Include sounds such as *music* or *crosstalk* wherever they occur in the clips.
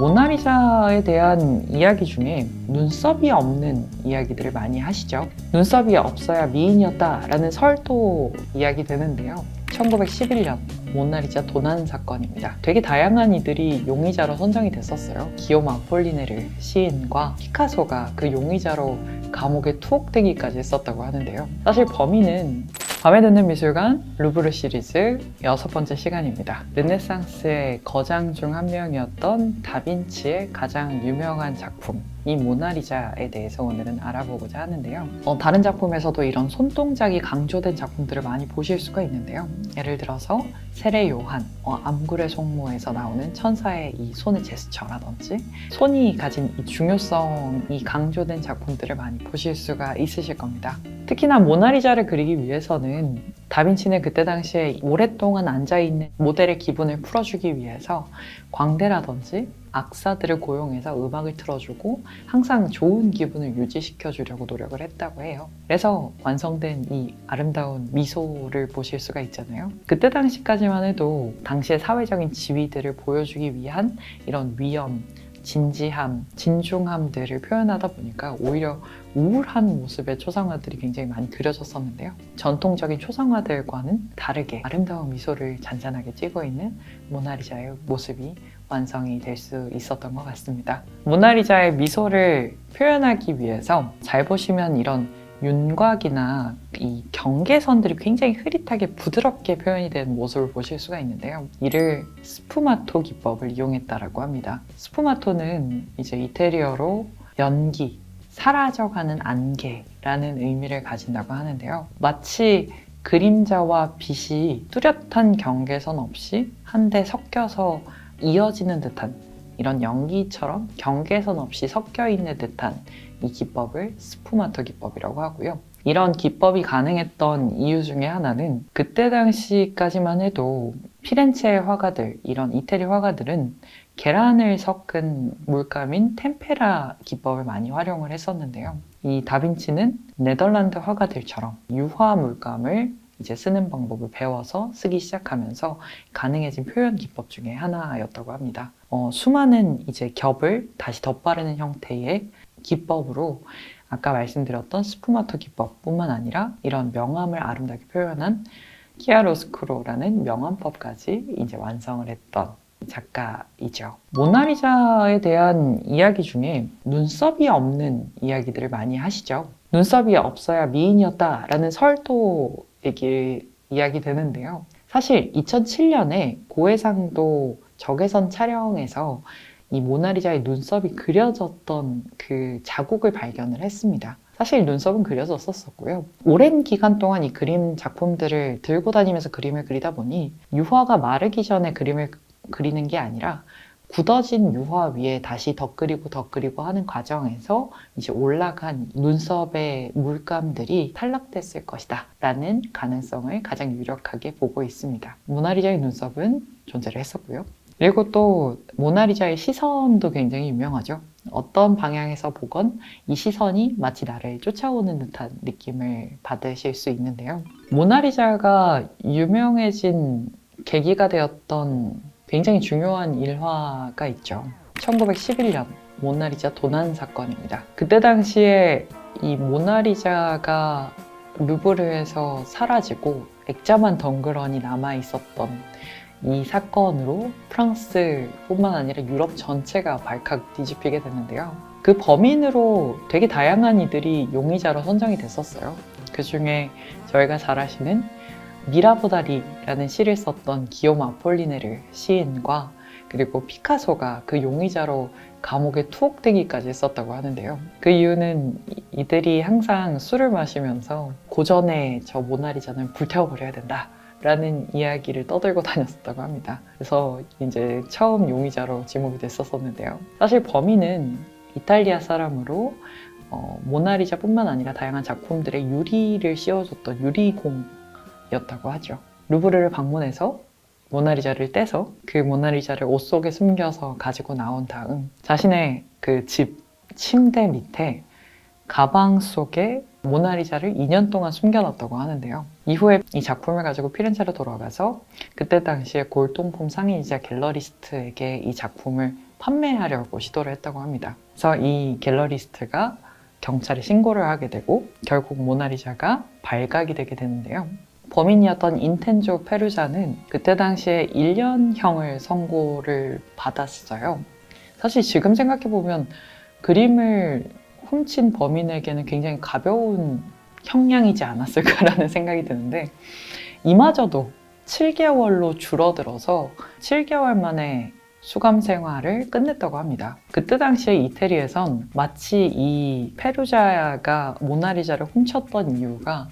모나리자에 대한 이야기 중에 눈썹이 없는 이야기들을 많이 하시죠. 눈썹이 없어야 미인이었다라는 설도 이야기 되는데요. 1911년 모나리자 도난 사건입니다. 되게 다양한 이들이 용의자로 선정이 됐었어요. 기요마 아폴리네르 시인과 피카소가 그 용의자로 감옥에 투옥되기까지 했었다고 하는데요. 사실 범인은 밤에 듣는 미술관 루브르 시리즈 여섯 번째 시간입니다. 르네상스의 거장 중 한 명이었던 다빈치의 가장 유명한 작품 이 모나리자에 대해서 오늘은 알아보고자 하는데요. 어, 다른 작품에서도 이런 손동작이 강조된 작품들을 많이 보실 수가 있는데요. 예를 들어서 세례 요한, 어, 암굴의 속모에서 나오는 천사의 이 손의 제스처라든지 손이 가진 이 중요성이 강조된 작품들을 많이 보실 수가 있으실 겁니다. 특히나 모나리자를 그리기 위해서는 다빈치는 그때 당시에 오랫동안 앉아있는 모델의 기분을 풀어주기 위해서 광대라든지 악사들을 고용해서 음악을 틀어주고 항상 좋은 기분을 유지시켜 주려고 노력을 했다고 해요. 그래서 완성된 이 아름다운 미소를 보실 수가 있잖아요. 그때 당시까지만 해도 당시의 사회적인 지위들을 보여주기 위한 이런 위험, 진지함, 진중함들을 표현하다 보니까 오히려 우울한 모습의 초상화들이 굉장히 많이 그려졌었는데요. 전통적인 초상화들과는 다르게 아름다운 미소를 잔잔하게 찌고 있는 모나리자의 모습이 완성이 될 수 있었던 것 같습니다. 모나리자의 미소를 표현하기 위해서 잘 보시면 이런 윤곽이나 이 경계선들이 굉장히 흐릿하게 부드럽게 표현이 된 모습을 보실 수가 있는데요. 이를 스푸마토 기법을 이용했다라고 합니다. 스푸마토는 이제 이태리어로 연기, 사라져가는 안개라는 의미를 가진다고 하는데요. 마치 그림자와 빛이 뚜렷한 경계선 없이 한데 섞여서 이어지는 듯한 이런 연기처럼 경계선 없이 섞여 있는 듯한 이 기법을 스푸마토 기법이라고 하고요. 이런 기법이 가능했던 이유 중에 하나는 그때 당시까지만 해도 피렌체의 화가들, 이런 이태리 화가들은 계란을 섞은 물감인 템페라 기법을 많이 활용을 했었는데요. 이 다빈치는 네덜란드 화가들처럼 유화 물감을 이제 쓰는 방법을 배워서 쓰기 시작하면서 가능해진 표현 기법 중에 하나였다고 합니다. 어, 수많은 이제 겹을 다시 덧바르는 형태의 기법으로 아까 말씀드렸던 스푸마토 기법뿐만 아니라 이런 명암을 아름답게 표현한 키아로스크로라는 명암법까지 이제 완성을 했던 작가이죠. 모나리자에 대한 이야기 중에 눈썹이 없는 이야기들을 많이 하시죠. 눈썹이 없어야 미인이었다라는 설도 얘기, 이야기 되는데요. 사실 2007년에 고해상도 적외선 촬영에서 이 모나리자의 눈썹이 그려졌던 그 자국을 발견을 했습니다. 사실 눈썹은 그려졌었고요. 오랜 기간 동안 이 그림 작품들을 들고 다니면서 그림을 그리다 보니 유화가 마르기 전에 그림을 그리는 게 아니라 굳어진 유화 위에 다시 덧그리고 덧그리고 하는 과정에서 이제 올라간 눈썹의 물감들이 탈락됐을 것이다 라는 가능성을 가장 유력하게 보고 있습니다. 모나리자의 눈썹은 존재를 했었고요. 그리고 또 모나리자의 시선도 굉장히 유명하죠. 어떤 방향에서 보건 이 시선이 마치 나를 쫓아오는 듯한 느낌을 받으실 수 있는데요. 모나리자가 유명해진 계기가 되었던 굉장히 중요한 일화가 있죠. 1911년 모나리자 도난 사건입니다. 그때 당시에 이 모나리자가 루브르에서 사라지고 액자만 덩그러니 남아 있었던 이 사건으로 프랑스뿐만 아니라 유럽 전체가 발칵 뒤집히게 됐는데요. 그 범인으로 되게 다양한 이들이 용의자로 선정이 됐었어요. 그 중에 저희가 잘 아시는 미라보다리라는 시를 썼던 기요마 아폴리네르 시인과 그리고 피카소가 그 용의자로 감옥에 투옥되기까지 했었다고 하는데요. 그 이유는 이- 이들이 항상 술을 마시면서 고전의 저 모나리자는 불태워버려야 된다. 라는 이야기를 떠들고 *laughs* 다녔었다고 합니다. 그래서 이제 처음 용의자로 지목이 됐었었는데요. 사실 범인은 이탈리아 사람으로 어, 모나리자뿐만 아니라 다양한 작품들의 유리를 씌워줬던 유리공이었다고 하죠. 루브르를 방문해서 모나리자를 떼서 그 모나리자를 옷 속에 숨겨서 가지고 나온 다음 자신의 그 집 침대 밑에 가방 속에 모나리자를 2년 동안 숨겨놨다고 하는데요. 이후에 이 작품을 가지고 피렌체로 돌아가서 그때 당시에 골동품 상인이자 갤러리스트에게 이 작품을 판매하려고 시도를 했다고 합니다. 그래서 이 갤러리스트가 경찰에 신고를 하게 되고 결국 모나리자가 발각이 되게 되는데요. 범인이었던 인텐조 페루자는 그때 당시에 1년형을 선고를 받았어요. 사실 지금 생각해보면 그림을 훔친 범인에게는 굉장히 가벼운 형량이지 않았을까라는 *laughs* 생각이 드는데 이마저도 7개월로 줄어들어서 7개월 만에 수감 생활을 끝냈다고 합니다. 그때 당시에 이태리에선 마치 이 페루자가 모나리자를 훔쳤던 이유가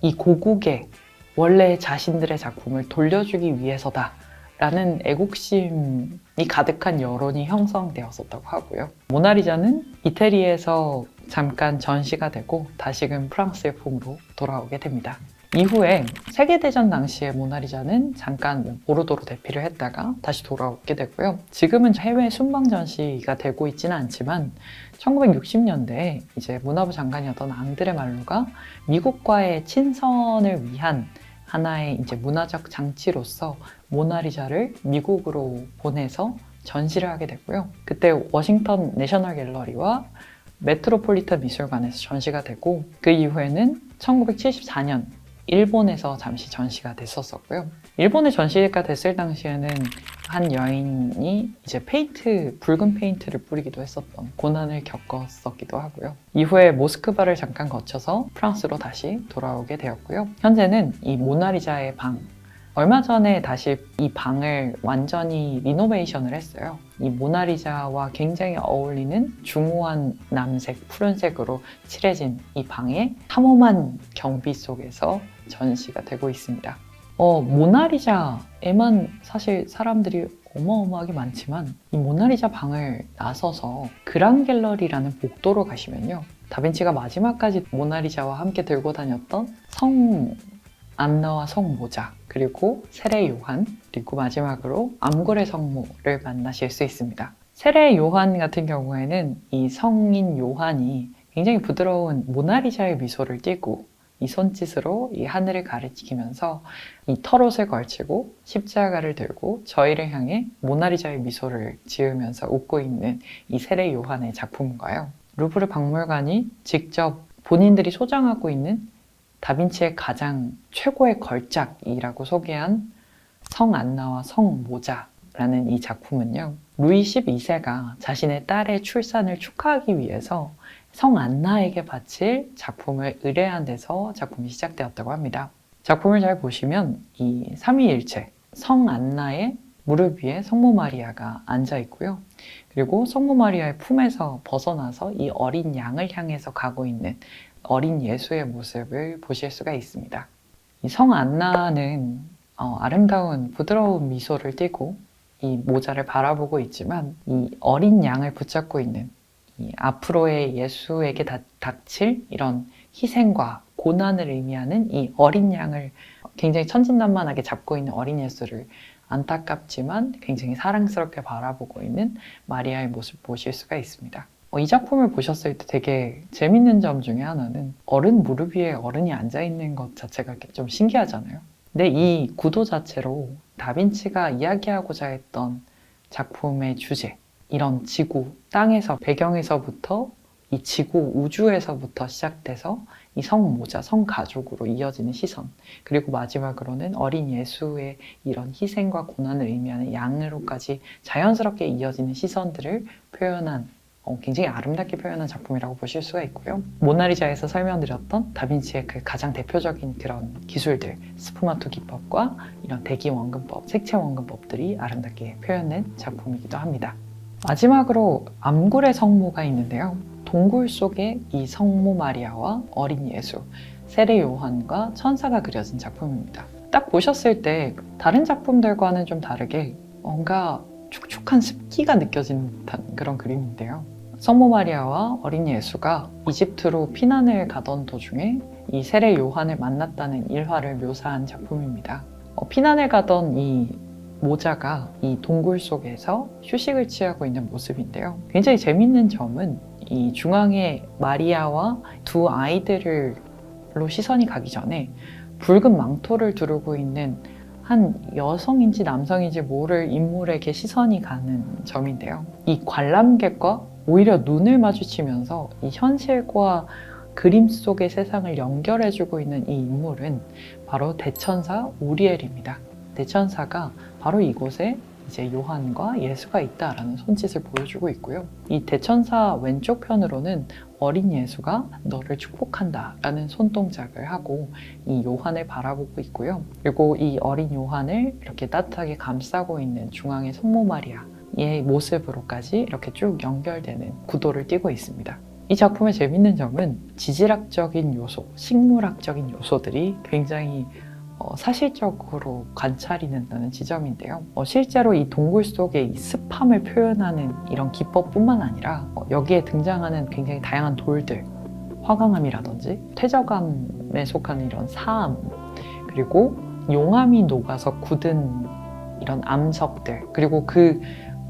이 고국에 원래 자신들의 작품을 돌려주기 위해서다. 라는 애국심이 가득한 여론이 형성되었었다고 하고요. 모나리자는 이태리에서 잠깐 전시가 되고 다시금 프랑스의 품으로 돌아오게 됩니다. 이후에 세계대전 당시에 모나리자는 잠깐 보르도로 대피를 했다가 다시 돌아오게 되고요. 지금은 해외 순방 전시가 되고 있지는 않지만 1960년대에 이제 문화부 장관이었던 앙드레 말루가 미국과의 친선을 위한 하나의 이제 문화적 장치로서 모나리자를 미국으로 보내서 전시를 하게 되고요. 그때 워싱턴 내셔널 갤러리와 메트로폴리탄 미술관에서 전시가 되고 그 이후에는 1974년 일본에서 잠시 전시가 됐었었고요. 일본에 전시가 됐을 당시에는 한 여인이 이제 페인트, 붉은 페인트를 뿌리기도 했었던 고난을 겪었었기도 하고요. 이후에 모스크바를 잠깐 거쳐서 프랑스로 다시 돌아오게 되었고요. 현재는 이 모나리자의 방, 얼마 전에 다시 이 방을 완전히 리노베이션을 했어요. 이 모나리자와 굉장히 어울리는 중후한 남색, 푸른색으로 칠해진 이 방에 삼엄한 경비 속에서 전시가 되고 있습니다. 어, 모나리자에만 사실 사람들이 어마어마하게 많지만 이 모나리자 방을 나서서 그랑 갤러리라는 복도로 가시면요. 다빈치가 마지막까지 모나리자와 함께 들고 다녔던 성 안나와 성 모자 그리고 세례 요한 그리고 마지막으로 암골의 성모를 만나실 수 있습니다. 세례 요한 같은 경우에는 이 성인 요한이 굉장히 부드러운 모나리자의 미소를 띠고 이 손짓으로 이 하늘을 가리키면서 이 털옷을 걸치고 십자가를 들고 저희를 향해 모나리자의 미소를 지으면서 웃고 있는 이 세례 요한의 작품인가요? 루브르 박물관이 직접 본인들이 소장하고 있는 다빈치의 가장 최고의 걸작이라고 소개한 성 안나와 성 모자라는 이 작품은요. 루이 12세가 자신의 딸의 출산을 축하하기 위해서 성 안나에게 바칠 작품을 의뢰한 데서 작품이 시작되었다고 합니다. 작품을 잘 보시면 이 삼위일체 성 안나의 무릎 위에 성모 마리아가 앉아 있고요. 그리고 성모 마리아의 품에서 벗어나서 이 어린 양을 향해서 가고 있는 어린 예수의 모습을 보실 수가 있습니다. 이성 안나는 어, 아름다운 부드러운 미소를 띠고 이 모자를 바라보고 있지만 이 어린 양을 붙잡고 있는 이 앞으로의 예수에게 다, 닥칠 이런 희생과 고난을 의미하는 이 어린 양을 굉장히 천진난만하게 잡고 있는 어린 예수를 안타깝지만 굉장히 사랑스럽게 바라보고 있는 마리아의 모습 보실 수가 있습니다. 어, 이 작품을 보셨을 때 되게 재밌는 점 중에 하나는 어른 무릎 위에 어른이 앉아 있는 것 자체가 좀 신기하잖아요. 근데 이 구도 자체로 다빈치가 이야기하고자 했던 작품의 주제, 이런 지구, 땅에서 배경에서부터 이 지구 우주에서부터 시작돼서 이 성모자, 성가족으로 이어지는 시선, 그리고 마지막으로는 어린 예수의 이런 희생과 고난을 의미하는 양으로까지 자연스럽게 이어지는 시선들을 표현한 어, 굉장히 아름답게 표현한 작품이라고 보실 수가 있고요. 모나리자에서 설명드렸던 다빈치의 그 가장 대표적인 그런 기술들, 스푸마토 기법과 이런 대기 원근법, 색채 원근법들이 아름답게 표현된 작품이기도 합니다. 마지막으로 암굴의 성모가 있는데요. 동굴 속에 이 성모 마리아와 어린 예수, 세례 요한과 천사가 그려진 작품입니다. 딱 보셨을 때 다른 작품들과는 좀 다르게 뭔가 축축한 습기가 느껴지는 듯한 그런 그림인데요. 성모 마리아와 어린 예수가 이집트로 피난을 가던 도중에 이 세례 요한을 만났다는 일화를 묘사한 작품입니다. 어, 피난을 가던 이 모자가 이 동굴 속에서 휴식을 취하고 있는 모습인데요. 굉장히 재밌는 점은 이 중앙에 마리아와 두 아이들로 시선이 가기 전에 붉은 망토를 두르고 있는 한 여성인지 남성인지 모를 인물에게 시선이 가는 점인데요. 이 관람객과 오히려 눈을 마주치면서 이 현실과 그림 속의 세상을 연결해주고 있는 이 인물은 바로 대천사 우리엘입니다. 대천사가 바로 이곳에 이제 요한과 예수가 있다라는 손짓을 보여주고 있고요. 이 대천사 왼쪽 편으로는 어린 예수가 너를 축복한다라는 손동작을 하고 이 요한을 바라보고 있고요. 그리고 이 어린 요한을 이렇게 따뜻하게 감싸고 있는 중앙의 성모 마리아 의 모습으로까지 이렇게 쭉 연결되는 구도를 띠고 있습니다. 이 작품의 재밌는 점은 지질학적인 요소, 식물학적인 요소들이 굉장히 어, 사실적으로 관찰이 된다는 지점인데요. 어, 실제로 이 동굴 속의 이 습함을 표현하는 이런 기법뿐만 아니라 어, 여기에 등장하는 굉장히 다양한 돌들, 화강암이라든지 퇴적암에 속하는 이런 사암, 그리고 용암이 녹아서 굳은 이런 암석들, 그리고 그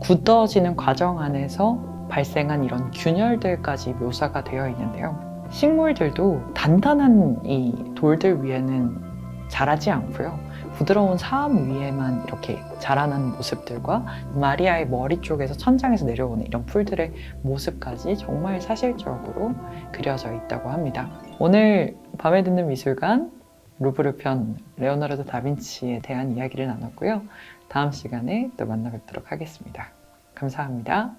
굳어지는 과정 안에서 발생한 이런 균열들까지 묘사가 되어 있는데요. 식물들도 단단한 이 돌들 위에는 자라지 않고요. 부드러운 사암 위에만 이렇게 자라는 모습들과 마리아의 머리 쪽에서 천장에서 내려오는 이런 풀들의 모습까지 정말 사실적으로 그려져 있다고 합니다. 오늘 밤에 듣는 미술관 루브르 편 레오나르도 다빈치에 대한 이야기를 나눴고요. 다음 시간에 또 만나 뵙도록 하겠습니다. 감사합니다.